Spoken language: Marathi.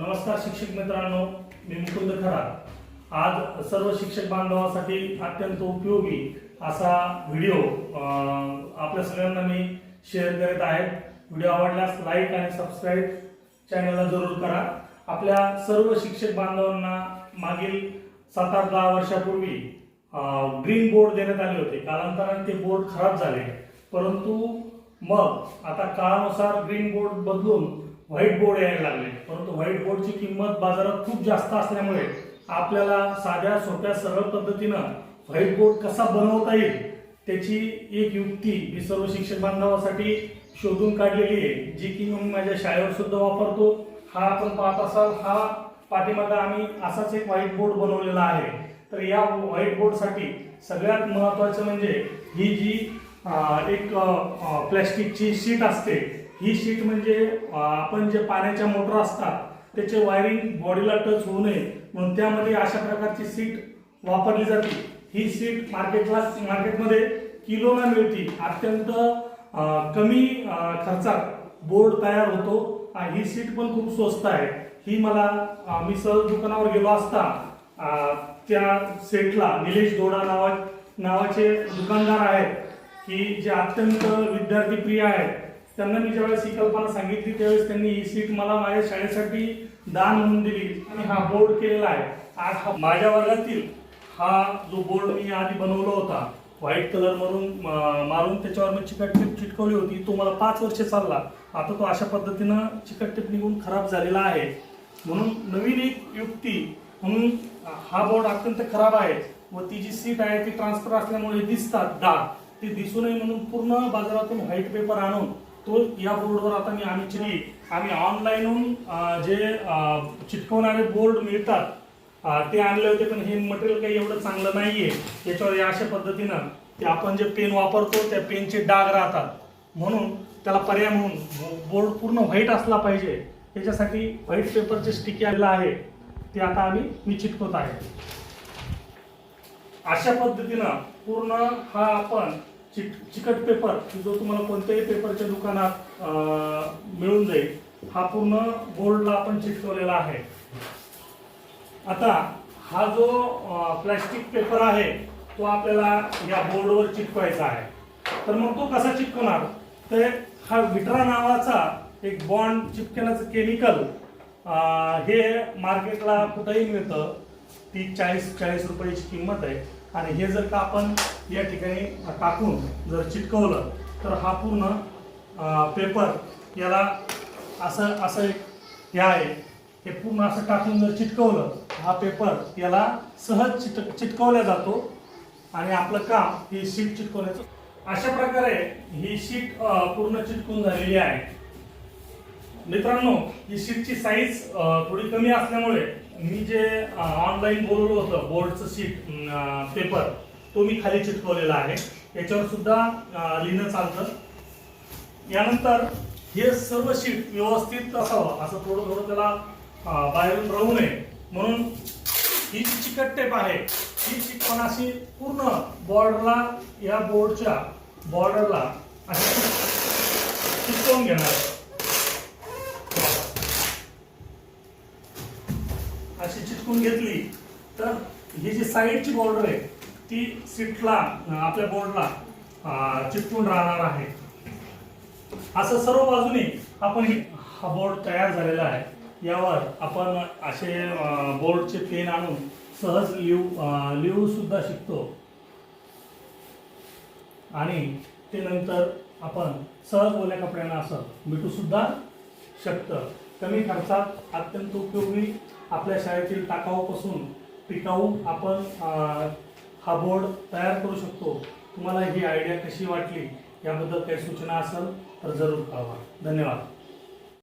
नमस्कार शिक्षक मित्रांनो मी मुकुंद खरात. आज सर्व शिक्षक बांधवांसाठी अत्यंत उपयोगी असा व्हिडिओ आपल्या सगळ्यांना मी शेअर करीत आहे. व्हिडिओ आवडल्यास लाईक आणि सबस्क्राईब चॅनलला जरूर करा. आपल्या सर्व शिक्षक बांधवांना मागील सात आठ दहा वर्षापूर्वी ग्रीन बोर्ड देण्यात आले होते. कालांतराने ते बोर्ड खराब झाले. परंतु मग आता काळानुसार ग्रीन बोर्ड बदलून व्हाईट बोर्ड यायला लागले. परंतु व्हाईट बोर्डची किंमत बाजारात खूप जास्त असल्यामुळे आपल्याला साध्या सोप्या सरळ पद्धतीनं व्हाईट बोर्ड कसा बनवता येईल त्याची एक युक्ती मी सर्व शिक्षक बांधवासाठी शोधून काढलेली आहे जी की मी माझ्या शाळेवर सुद्धा वापरतो. हा आपण पाहत असाल हा पाठीमागे आम्ही असाच एक व्हाईट बोर्ड बनवलेला आहे. तर या व्हाईट बोर्डसाठी सगळ्यात महत्वाचं म्हणजे ही जी एक प्लॅस्टिकची शीट असते ही शीट म्हणजे आपण जे पाण्याच्या मोटर असतात त्याचे वायरिंग बॉडीला टच होऊ नये म्हणून त्यामध्ये अशा प्रकारची सीट वापरली जाते. ही सीट मार्केटला मार्केटमध्ये किलोना मिळते. अत्यंत कमी खर्चात बोर्ड तयार होतो आणि ही सीट पण खूप स्वस्त आहे. ही मला मी सहज दुकानावर गेलो असता त्या सेटला निलेश दोडा नावा नावाचे दुकानदार आहेत की जे अत्यंत विद्यार्थी प्रिय आहेत. त्यांना मी ज्यावेळेस ही कल्पना सांगितली त्यावेळेस त्यांनी ही सीट मला माझ्या शाळेसाठी दान म्हणून दिली आणि हा बोर्ड केलेला आहे. आज हा माझ्या वर्गातील हा जो बोर्ड मी आधी बनवला होता व्हाईट कलर मारून मारून त्याच्यावर मी चिकट टिप चिटकवली होती तो मला पाच वर्ष चालला. आता तो अशा पद्धतीनं चिकट टिप निघून खराब झालेला आहे. म्हणून नवीन एक युक्ती म्हणून हा बोर्ड अत्यंत खराब आहे व ती जी सीट आहे ती ट्रान्सफर असल्यामुळे दिसतात दा ते दिसू नये म्हणून पूर्ण बाजारातून व्हाईट पेपर आणून तो या बोर्डवर आता मी आम्ही आम्ही ऑनलाईनहून जे चिटकवणारे बोर्ड मिळतात ते आणले होते पण हे मटेरियल काही एवढं चांगलं नाहीये. याच्यावर या अशा पद्धतीनं ते आपण जे पेन वापरतो त्या पेनचे डाग राहतात. म्हणून त्याला पर्याय म्हणून बोर्ड पूर्ण व्हाईट असला पाहिजे. त्याच्यासाठी व्हाईट पेपरचे स्टिकी आलेलं आहे ते आता आम्ही मी चिटकवत आहे. अशा पद्धतीनं पूर्ण हा आपण चिक चिकट पेपर जो तुम्हाला कोणत्याही पेपरच्या दुकानात मिळून जाईल हा पूर्ण बोर्डला आपण चिटकवलेला आहे. आता हा जो प्लॅस्टिक पेपर आहे तो आपल्याला या बोर्डवर चिटकवायचा आहे. तर मग तो कसा चिटकवणार तर हा विट्रा नावाचा एक बॉन्ड चिटकवण्याचं केमिकल हे मार्केटला कुठंही मिळतं. ती चाळीस चाळीस रुपयाची किंमत आहे. आणि हे जर का आपण या ठिकाणी टाकून जर चिटकवलं तर हा पूर्ण पेपर याला असं असं एक हे आहे. हे पूर्ण असं टाकून जर चिटकवलं हा पेपर याला सहज चिट चिटकवला जातो. आणि आपलं काम ही शीट चिटकवण्याचं. अशा प्रकारे ही शीट पूर्ण चिटकून झालेली आहे. मित्रांनो ही शीटची साईज थोडी कमी असल्यामुळे मी जे ऑनलाईन बोलवलं होतं बोर्डचं शीट पेपर तो मी खाली चिटकवलेला आहे. याच्यावर सुद्धा लिहिणं चालतं. यानंतर हे सर्व शीट व्यवस्थित असावं असं थोडं थोडं त्याला बाहेरून राहू नये. म्हणून ही जी चिकट टेप आहे ही चिकपणाशी अशी पूर्ण बॉर्डरला या बोर्डच्या बॉर्डरला अशी चिकटवून घेणार. अशी चिटकून घेतली तर ही जी साईडची बॉर्डर आहे ती सीटला आपल्या बोर्डला चिटकून राहणार आहे. असं सर्व बाजूने आपण हा बोर्ड तयार झालेला आहे. यावर आपण असे बोर्डचे पेन आणून सहज लिहू लिहू सुद्धा शिकतो. आणि ते नंतर आपण सहज ओल्या कपड्यांना असं मिटू सुद्धा शकतं. कमी खर्चात अत्यंत उपयोगी आपल्या शाळेतील टाकाऊपासून टिकाऊ आपण हा बोर्ड तयार करू शकतो. तुम्हाला ही आयडिया कशी वाटली? याबद्दल काही सूचना असेल तर जरूर कळवा. धन्यवाद.